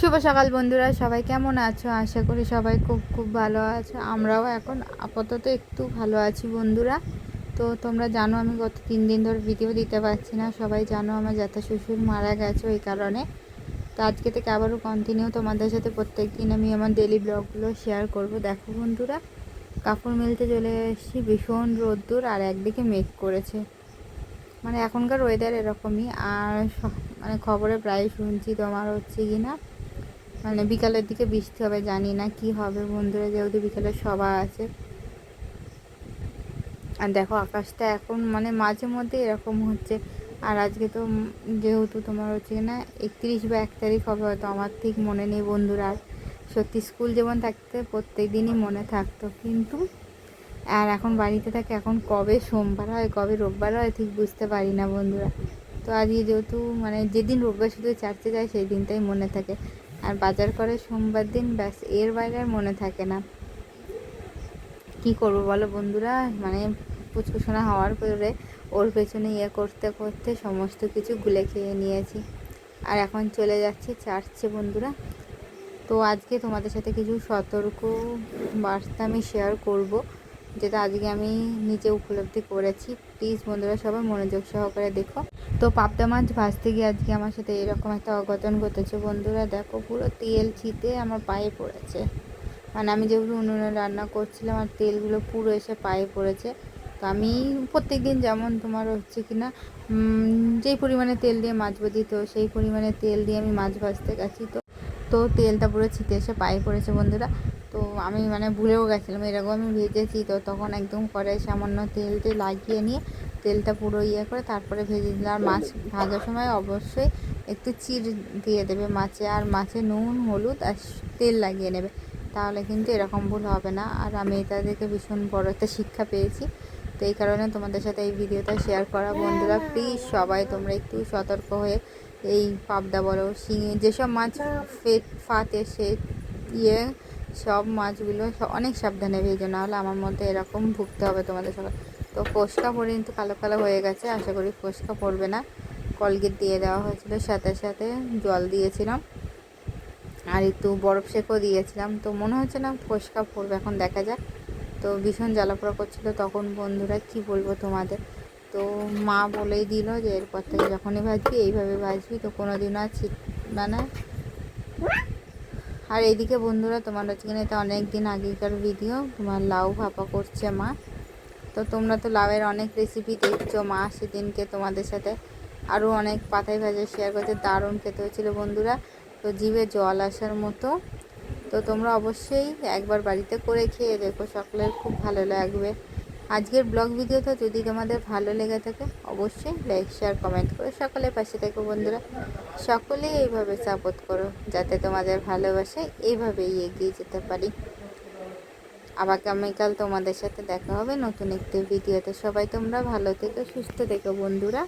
শুভ সকাল বন্ধুরা, সবাই কেমন আছো? আশা করি সবাই খুব খুব ভালো আছো। আমরাও এখন আপাতত একটু ভালো আছি বন্ধুরা। তো তোমরা জানো আমি গত তিন দিন ধরে ভিডিও দিতে পারছি না। সবাই জানো আমার জ্যাঠা শ্বশুর মারা গেছে ওই কারণে। তো আজকে থেকে আবারও কন্টিনিউ তোমাদের সাথে প্রত্যেক দিন আমি আমার ডেলি ব্লগগুলো শেয়ার করব। দেখো বন্ধুরা, কাপড় মিলতে চলে এসেছি, ভীষণ রোদ্দুর আর একদিকে মেঘ করেছে। মানে এখনকার ওয়েদার এরকমই। আর মানে খবরে প্রায় শুনছি তোমার হচ্ছে কি না মানে বিকালের দিকে বৃষ্টি হবে, জানি না কি হবে। বন্ধুরা যেহেতু বিকালে সভা আছে। আর দেখো আকাশটা এখন মানে মাঝে মধ্যে এরকম হচ্ছে। আর আজকে তো যেহেতু তোমার হচ্ছে না, একত্রিশ বা এক তারিখ হবে হয়তো, আমার ঠিক মনে নেই বন্ধুরা। আর সত্যি স্কুল যেমন থাকতে প্রত্যেক দিনই মনে থাকতো। কিন্তু আর এখন বাড়িতে থাকে, এখন কবে সোমবার হয়, কবে রোববার হয়, ঠিক বুঝতে পারি না বন্ধুরা। তো আজকে যেহেতু মানে যেদিন রোববার শুধু চার্চে যায় সেই দিনটাই মনে থাকে। আর বাজার করে সোমবার দিন ব্যাস, এর বাইরে আর মনে থাকে না। কি করব বলো বন্ধুরা? মানে পুচকুসোনা হওয়ার পরে ওর পেছনে ইয়ে করতে করতে সমস্ত কিছু গুলে খেয়ে নিয়েছি। আর এখন চলে যাচ্ছে চার্চে বন্ধুরা। তো আজকে তোমাদের সাথে কিছু সতর্ক বার্তা আমি শেয়ার করব, যেটা আজকে আমি নিজে উপলব্ধি করেছি। প্লিজ বন্ধুরা সবাই মনোযোগ সহকারে দেখো। তো পাবদা মাছ ভাজতে গিয়ে আজকে আমার সাথে এরকম একটা অঘটন ঘটেছে। বন্ধুরা, দেখো পুরো তেল ছিটে আমার পায়ে পড়েছে। মানে আমি যেগুলো উনুনে রান্না করছিলাম আর তেলগুলো পুরো এসে পায়ে পড়েছে। তো আমি প্রত্যেক দিন যেমন তোমার হচ্ছে কি না যেই পরিমাণে তেল দিয়ে মাছ ভাজি, তো সেই পরিমাণে তেল দিয়ে আমি মাছ ভাজতে গেছি। তো তো তেলটা পুরো ছিটে এসে পায়ে পড়েছে বন্ধুরা। তো আমি মানে ভুলেও গেছিলাম, এরকম আমি ভেজেছি। তো তখন একদম কড়াই সামান্য তেলটা লাগিয়ে নিয়ে তেলটা পুরো ইয়ে করে তারপরে ভেজে দিলাম। আর মাছ ভাজার সময় অবশ্যই একটু চির দিয়ে দেবে মাছে। আর মাছে নুন, হলুদ আর তেল লাগিয়ে নেবে। তাহলে কিন্তু এরকম ভুল হবে না। আর আমি এটা দেখে ভীষণ বড় একটা শিক্ষা পেয়েছি। তো এই কারণে তোমাদের সাথে এই ভিডিওটা শেয়ার করা। বন্ধুরা প্লিজ সবাই তোমরা একটু সতর্ক হয়ে এই পাবদা বলো, শিঙি, যেসব মাছ ফেট ফাতে সে ইয়ে সব মাছগুলো অনেক সাবধানে ভেজো না হলে আমার মধ্যে এরকম ভুগতে হবে তোমাদের সবাই তো ফোসকা পরে কিন্তু কালো কালো হয়ে গেছে, আশা করি ফোসকা পড়বে না। কলগেট দিয়ে দেওয়া হয়েছিল, সাথে সাথে জল দিয়েছিলাম। আর একটু বরফ শেকও দিয়েছিলাম। তো মনে হচ্ছে না ফোসকা পড়বে, এখন দেখা যাক। তো ভীষণ জ্বালাপোড়া করছিল তখন বন্ধুরা, কি বলব তোমাদের? তো মা বলেই দিল যে এরপর থেকে যখনই ভাজবি, এইভাবে ভাজবি, তো কোনো দিনও আর ছিট মানে আর এইদিকে বন্ধুরা, তোমার হচ্ছে কিনা এটা অনেক দিন আগেকার ভিডিও তোমার লাউ ভাপা করছে মা। তো তোমরা তো লাউয়ের অনেক রেসিপি দেখছ মা, সেদিনকে তোমাদের সাথে আরও অনেক পাতায় ভাজা শেয়ার করছে। দারুণ খেতে হয়েছিল বন্ধুরা। তো জিভে জল আসার মতো। তো তোমরা অবশ্যই একবার বাড়িতে করে খেয়ে দেখো, সকলের খুব ভালো লাগবে। আজকের ব্লগ ভিডিওটা যদি তোমাদের ভালো লেগে থাকে, অবশ্যই লাইক শেয়ার কমেন্ট করো সকলের পাশে থেকো বন্ধুরা। সকলে এইভাবে সাপোর্ট করো, যাতে তোমাদের ভালোবাসে এইভাবেই এগিয়ে যেতে পারি। আগামীকাল তোমাদের সাথে দেখা হবে নতুন একটি ভিডিওতে। সবাই তোমরা ভালো থেকো, সুস্থ থেকো বন্ধুরা।